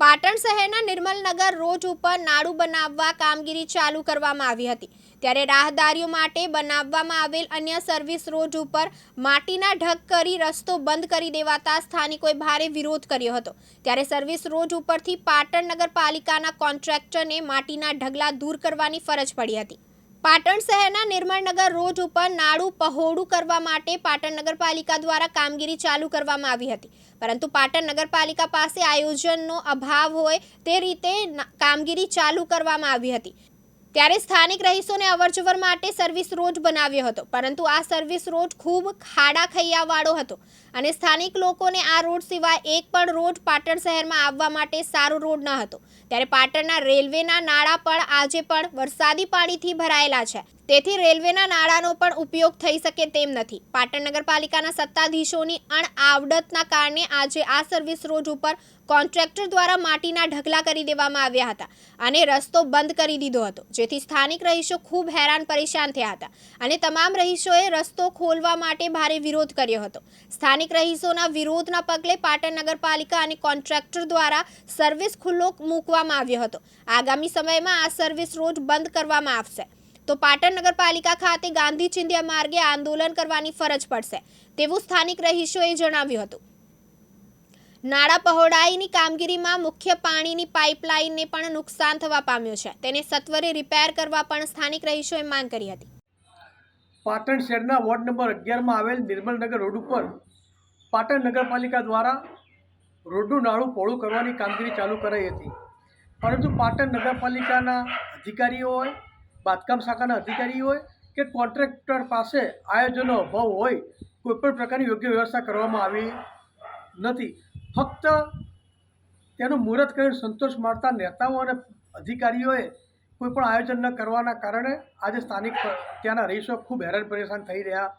પાટણ શહેરના નિર્મલનગર રોડ ઉપર નાડું બનાવવા કામગીરી ચાલુ કરવામાં આવી હતી. ત્યારે રાહદારીઓ માટે બનાવવામાં આવેલ અન્ય સર્વિસ રોડ ઉપર માટીના ઢગ કરી રસ્તો બંધ કરી દેવાતા સ્થાનિકોએ ભારે વિરોધ કર્યો હતો. ત્યારે સર્વિસ રોડ ઉપરથી પાટણ નગરપાલિકાના કોન્ટ્રાક્ટરને માટીના ઢગલા દૂર કરવાની ફરજ પડી હતી. પાટણ શહેરના નિર્મળનગર રોડ ઉપર નાળું પહોળું કરવા માટે પાટણ નગરપાલિકા દ્વારા કામગીરી ચાલુ કરવામાં આવી હતી. પરંતુ પાટણ નગરપાલિકા પાસે આયોજનનો અભાવ હોય તે રીતે કામગીરી ચાલુ કરવામાં આવી હતી. ત્યારે સ્થાનિક રહીશોને અવરજવર માટે સર્વિસ રોડ બનાવ્યો હતો. પરંતુ આ સર્વિસ રોડ ખૂબ ખાડા ખૈયાવાળો હતો અને સ્થાનિક લોકોને આ રોડ સિવાય એક પણ રોડ પાટણ શહેરમાં આવવા માટે સારો રોડ ન હતો. ત્યારે પાટણના રેલવેના નાળા પણ આજે પણ વરસાદી પાણીથી ભરાયેલા છે. તેથી રેલવેના નાણાંનો પણ ઉપયોગ થઈ શકે તેમ નથી. પાટણ નગરપાલિકાના સત્તાધીશોની અણઆવડતના કારણે આજે આ સર્વિસ રોડ ઉપર કોન્ટ્રાક્ટર દ્વારા માટીના ઢગલા કરી દેવામાં આવ્યા હતા અને રસ્તો બંધ કરી દીધો હતો. જેથી સ્થાનિક રહીશો ખૂબ હેરાન પરેશાન થયા હતા અને તમામ રહીશોએ રસ્તો ખોલવા માટે ભારે વિરોધ કર્યો હતો. સ્થાનિક રહીશોના વિરોધના પગલે પાટણ નગરપાલિકા અને કોન્ટ્રાક્ટર દ્વારા સર્વિસ ખુલ્લો મૂકવામાં આવ્યો હતો. આગામી સમયમાં આ સર્વિસ રોડ બંધ કરવામાં આવશે. તો પાટણ નગરપાલિકા ખાતે ગાંધી ચિંધ્યા માર્ગે આંદોલન કરવાની ફરજ પડશે, તેવું સ્થાનિક રહીશોએ જણાવ્યું હતું. નાળા પહોળાઈની કામગીરીમાં મુખ્ય પાણીની પાઇપલાઇનને પણ નુકસાન થવા પામ્યું છે. તેને સત્વરે રિપેર કરવા પણ સ્થાનિક રહીશોએ માંગ કરી હતી. પાટણ શહેરના વોર્ડ નંબર અગિયારમાં આવેલ નિર્મલનગર રોડ ઉપર પાટણ નગરપાલિકા દ્વારા રોડનું નાળું પહોળું કરવાની કામગીરી ચાલુ કરાઈ હતી. પરંતુ પાટણ નગરપાલિકાના અધિકારીઓ હોય બાંધકામ શાખાના અધિકારી હોય કે કોન્ટ્રાક્ટર પાસે આયોજનો અભાવ હોય, કોઈપણ પ્રકારની યોગ્ય વ્યવસ્થા કરવામાં આવી નથી. ફક્ત તેનું મુહૂર્ત કરીને સંતોષ માનતા નેતાઓ અને અધિકારીઓએ કોઈ પણ આયોજન ન કરવાના કારણે આજે સ્થાનિક ત્યાંના રહીશો ખૂબ હેરાન પરેશાન થઈ રહ્યા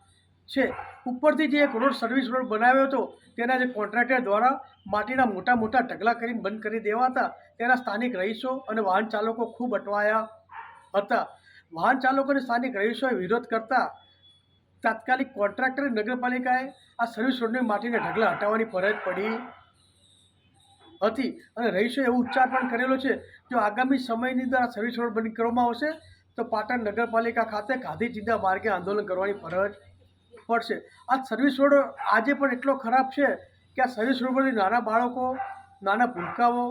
છે. ઉપરથી જે એક રોડ સર્વિસ રોડ બનાવ્યો હતો, તેના જે કોન્ટ્રાક્ટર દ્વારા માટીના મોટા મોટા ઢગલા કરીને બંધ કરી દેવાતા તેના સ્થાનિક રહીશો અને વાહન ચાલકો ખૂબ અટવાયા. હતા. વાહન ચાલકોને સ્થાનિક રહીશોએ વિરોધ કરતા તાત્કાલિક કોન્ટ્રાક્ટર નગરપાલિકાએ આ સર્વિસ રોડની માટીના ઢગલા હટાવવાની ફરજ પડી હતી. અને રહીશોએ એવો ઉચ્ચાર પણ કરેલો છે, જો આગામી સમયની અંદર આ સર્વિસ રોડ બંધ કરવામાં આવશે, તો પાટણ નગરપાલિકા ખાતે ગાંધી ચિંતા માર્ગે આંદોલન કરવાની ફરજ પડશે. આ સર્વિસ રોડ આજે પણ એટલો ખરાબ છે કે આ સર્વિસ રોડ પરથી નાના બાળકો, નાના ભૂલકાઓ,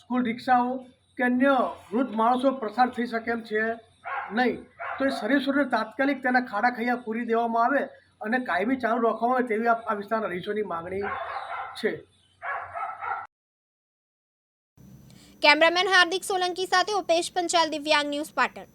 સ્કૂલ રિક્ષાઓ કે અન્ય વૃદ્ધ માણસો પ્રસાર થઈ શકે એમ છે નહીં. તો એ સર્વિસ રોડને તાત્કાલિક તેના ખાડા ખૈયા પૂરી દેવામાં આવે અને કાયમી ચાલુ રાખવામાં આવે તેવી આ વિસ્તારના રહીશોની માગણી છે. કેમેરામેન હાર્દિક સોલંકી સાથે ઉપેશ પંચાલ દિવ્યાંગ ન્યૂઝ પાટણ.